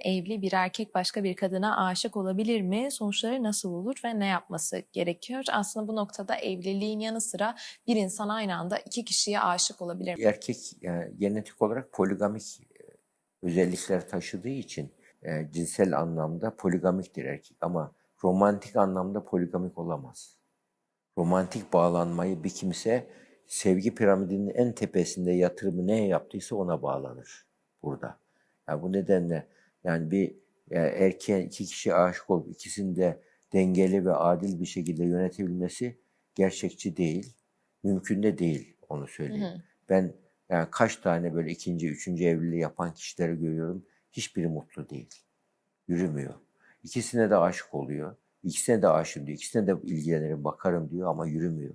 Evli bir erkek başka bir kadına aşık olabilir mi? Sonuçları nasıl olur ve ne yapması gerekiyor? Aslında bu noktada evliliğin yanı sıra bir insan aynı anda iki kişiye aşık olabilir. Erkek yani genetik olarak poligamik e, özellikler taşıdığı için e, cinsel anlamda poligamiktir erkek ama romantik anlamda poligamik olamaz. Romantik bağlanmayı bir kimse sevgi piramidinin en tepesinde yatırımı neye yaptıysa ona bağlanır burada. Yani bu nedenle yani bir e, erkeğin iki kişi aşık olup ikisini de dengeli ve adil bir şekilde yönetebilmesi gerçekçi değil. Mümkün de değil onu söyleyeyim. Hı hı. Ben yani kaç tane böyle ikinci, üçüncü evliliği yapan kişileri görüyorum. Hiçbiri mutlu değil. Yürümüyor. İkisine de aşık oluyor. İkisine de aşığım diyor. İkisine de ilgilenirim, bakarım diyor ama yürümüyor.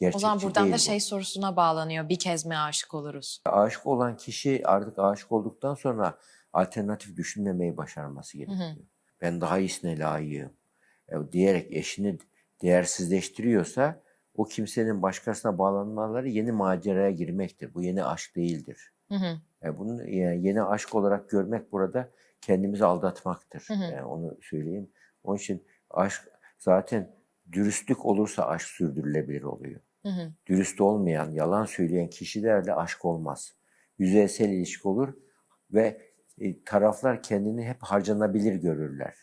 O Gerçekçi zaman buradan da bu. şey sorusuna bağlanıyor. Bir kez mi aşık oluruz? Aşık olan kişi artık aşık olduktan sonra alternatif düşünmemeyi başarması gerekiyor. Ben daha iyisine layığım e, diyerek eşini değersizleştiriyorsa o kimsenin başkasına bağlanmaları yeni maceraya girmektir. Bu yeni aşk değildir. Hı hı. E, bunu yani yeni aşk olarak görmek burada kendimizi aldatmaktır. Hı hı. Yani onu söyleyeyim. Onun için aşk zaten dürüstlük olursa aşk sürdürülebilir oluyor. Hı hı. Dürüst olmayan, yalan söyleyen kişilerle aşk olmaz. Yüzeysel ilişki olur ve e, taraflar kendini hep harcanabilir görürler.